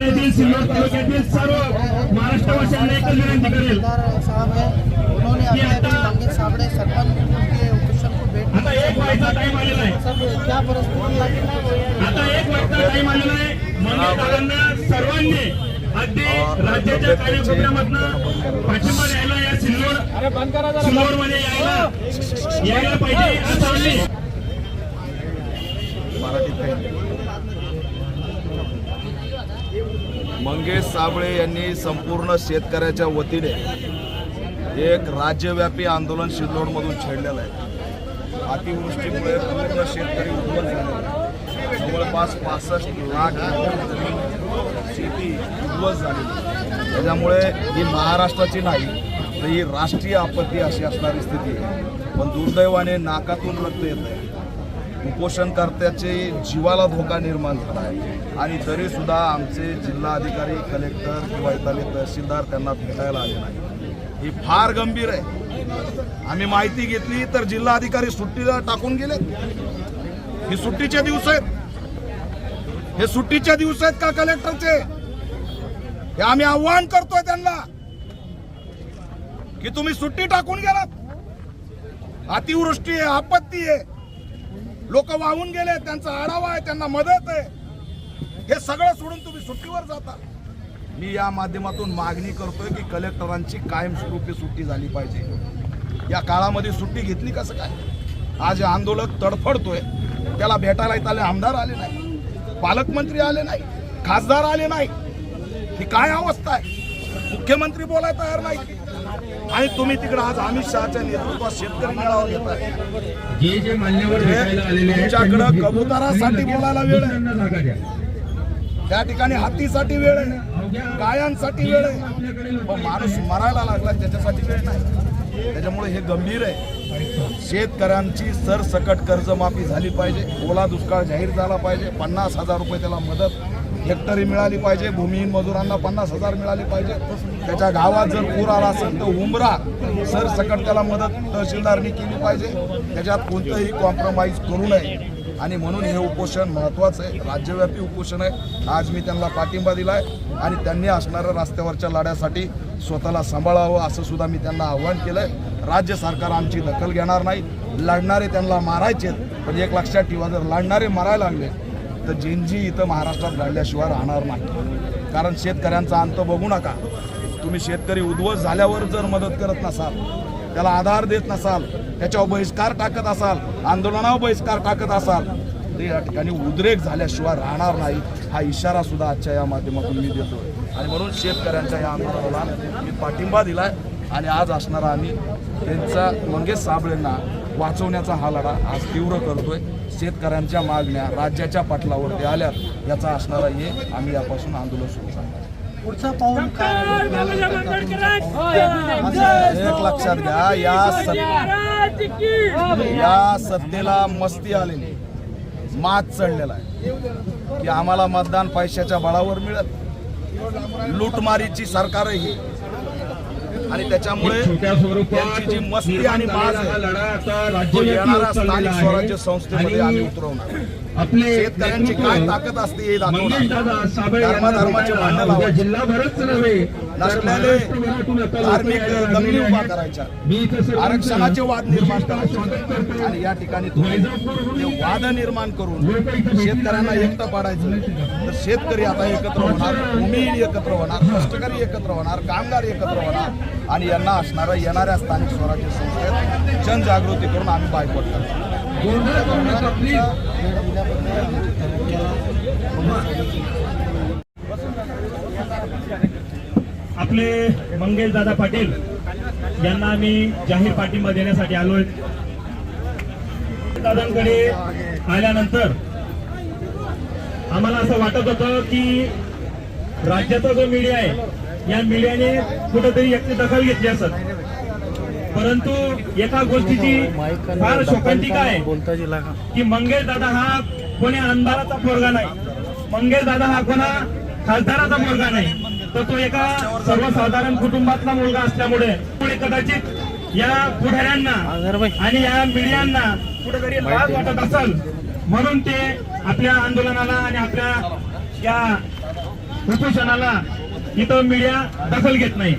येथील सिल्लोड तालुक्यातील सर्व महाराष्ट्रवासियांना एकच विनंती करेल साहब है उन्होंने अभी अभी मंगेश साबड़े सरपंच के ऑफिसर को भेंट आता एक व्हायचा टाइम आलेला आहे. सब क्या परिस्थिति है आता एक वाजता टाइम आलेला आहे. मंगेश दादांना सर्वांनी अगदी राज्याच्या कार्यक्रमातनं पाठिंबा द्यायला या सिल्लोड सिल्लोड यायला यायला पाहिजे. असं आम्ही मंगेश साबळे यांनी संपूर्ण शेतकऱ्याच्या वतीने एक राज्यव्यापी आंदोलन सिल्लोडमधून छेडलेलं आहे. अतिवृष्टीमुळे पूर्ण शेतकरी उद्ध्वस्त झाले. जवळपास पासष्ट लाख जमीन शेती उद्भवत झालेली त्याच्यामुळे ही महाराष्ट्राची नाही तर ही राष्ट्रीय आपत्ती अशी असणारी स्थिती आहे. पण दुर्दैवाने नाकातून रक्त येत आहे उपोषणकर्त्याचे जीवाला धोका निर्माण झाला आहे. आणि तरी सुद्धा आमचे जिल्हाधिकारी कलेक्टर किंवा इथले तहसीलदार त्यांना भेटायला आले नाही ही फार गंभीर आहे. आम्ही माहिती घेतली तर जिल्हाधिकारी सुट्टीला टाकून गेले ही सुट्टीचे दिवस आहेत. हे सुट्टीचे दिवस आहेत का कलेक्टरचे? हे आम्ही आव्हान करतोय त्यांना. की तुम्ही सुट्टी टाकून गेलात. अतिवृष्टी आहे आपत्ती आहे. लोक वाहून गेले त्यांचा आढावा आहे त्यांना मदत आहे. हे सगळं सोडून तुम्ही सुट्टीवर जाता. मी या माध्यमातून मागणी करतोय की कलेक्टरांची कायमस्वरूपी सुट्टी झाली पाहिजे. या काळामध्ये सुट्टी घेतली कसं काय? आज आंदोलक तडफडतोय. त्याला भेटायला इथले आमदार आले नाही पालकमंत्री आले नाही खासदार आले नाही. ही काय अवस्था आहे? मुख्यमंत्री बोलायला तयार नाही आणि तुम्ही तिकडे आज अमित शहाच्या नेतृत्वात शेतकरी मेळावा आलेले आहेत तुमच्याकडं कबुतरासाठी बोलायला वेळ आहे. त्या ठिकाणी हत्तीसाठी वेळ आहे. गायांसाठी वेळ आहे. पण माणूस मरायला लागला त्याच्यासाठी वेळ नाही. त्याच्यामुळे हे गंभीर आहे. शेतकऱ्यांची सरसकट कर्जमाफी झाली पाहिजे. ओला दुष्काळ जाहीर झाला पाहिजे. पन्नास हजार रुपये त्याला मदत हेक्टरी मिळाली पाहिजे भूमिहीन मजुरांना पन्नास हजार मिळाले पाहिजे. त्याच्या गावात जर पूर आला असेल तर उमरा. सरसकट त्याला मदत तहसीलदारनी केली पाहिजे. त्याच्यात कोणतंही कॉम्प्रोमाइज करू नये. आणि म्हणून हे उपोषण महत्त्वाचं आहे. राज्यव्यापी उपोषण आहे. आज मी त्यांना पाठिंबा दिला आहे आणि त्यांनी असणाऱ्या रस्त्यावरच्या लढ्यासाठी स्वतःला सांभाळावं असं सुद्धा मी त्यांना आव्हान केलं आहे राज्य सरकार आमची दखल घेणार नाही. लढणारे त्यांना मारायचे पण एक लक्षात ठेवा जर लढणारे मारायला लागले तर जिंजी इथं महाराष्ट्रात घडल्याशिवाय राहणार नाही. कारण शेतकऱ्यांचा अंत बघू नका. तुम्ही शेतकरी उद्ध्वस्त झाल्यावर जर मदत करत नसाल त्याला आधार देत नसाल त्याच्यावर बहिष्कार टाकत असाल आंदोलनावर बहिष्कार टाकत असाल तर या ठिकाणी उद्रेक झाल्याशिवाय राहणार नाही हा इशारा सुद्धा आजच्या या माध्यमातून मी देतो आणि म्हणून शेतकऱ्यांच्या या आंदोलनाला मी पाठिंबा दिला आहे आणि आज असणारा आम्ही त्यांचा मंगेश साबळेंना वाचवण्याचा हा लढा आज तीव्र करतोय. शेतकऱ्यांच्या मागण्या राज्याच्या पटलावरती आल्यात याचा असणारा हे आम्ही यापासून आंदोलन सुरू करणार पुढचं पाऊल काय? एक लक्षात घ्या या सत या सत्तेला मस्ती आलेली मात चढलेला आहे. की आम्हाला मतदान पैशाच्या बळावर मिळत. लूटमारीची सरकार आहे ही आणि त्याच्यामुळे त्यांची जी मस्ती आणि माज आहे स्थानिक. स्वराज्य संस्थेमध्ये आम्ही उतरवणार आपले शेतकऱ्यांची काय ताकद असते हे धर्माधर्माचे भेटायला भांडण लावायचे. जिल्हाभरच नव्हे लोकं धार्मिक दंगली उभा. करायच्या. आरक्षणाचे वाद निर्माण. करायचे. आणि या ठिकाणी तुम्ही वाद निर्माण करून शेतकऱ्यांना एकटं पाडायचं. तर शेतकरी आता एकत्र होणार भूमिहीन एकत्र होणार कष्टकरी एकत्र होणार कामगार एकत्र होणार. आणि यांना असणाऱ्या येणाऱ्या स्थानिक स्वराज्य संस्थेत जनजागृती करून आम्ही बायकॉट करतो गोंधळ करू नका, प्लीज आपले मंगेश दादा पाटील यांना आम्ही जाहीर पाठिंबा देण्यासाठी आलोय. दादांकडे आल्यानंतर आम्हाला असं वाटत होतं की राज्याचा जो मीडिया आहे या मीडियाने कुठेतरी याची दखल घेतली असत. परंतु एका गोष्टीची फार शोकांतिका आहे बोलता जिला का की मंगेश दादा हा कोणी आमदाराचा पोरगा नाही. मंगेश दादा हा कोणा खासदाराचा मुलगा नाही. तर तो एका सर्वसाधारण कुटुंबातला मुलगा असल्यामुळे पुढे कदाचित या पुढाऱ्यांना आणि या मीडियांना कुठेतरी लाज वाटत असेल. म्हणून ते आपल्या आंदोलनाला आणि आपल्या या उपोषणाला इथं मीडिया दखल घेत नाही.